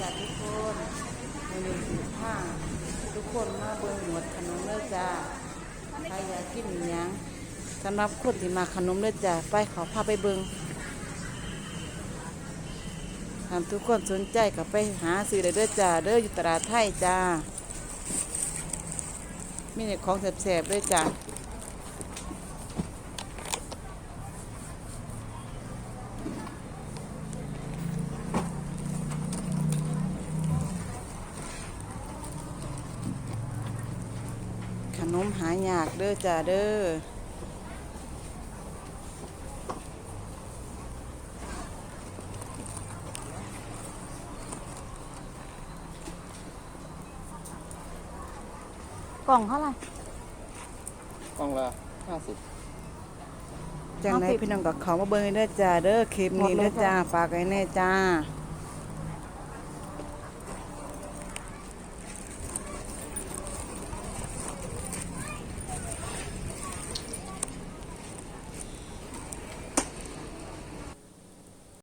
จ้าทุกคนในหนึ่งสิบห้าทุกคนมาเบิ่งหมวดขนมเลยจ้าใครอยากกินหยังสำหรับคนที่มาขนมเลยจ้าไปขอพาไปเบิ่งทำทุกคนสนใจกับไปหาซื้อได้เด้อจ้าเด้ออยู่ตลาดไทยจ้ามีแต่ของแสบๆเลยจ้า นมหายากเด้อจ้าเด้อล่องเท่าไหร่กล่องละห้าสิบจังไหนพี่น้องกับเขามาเบิ่งเด้อจ้าเด้อคลิปนี้เด้อจ้าฝากไว้แน่จ้า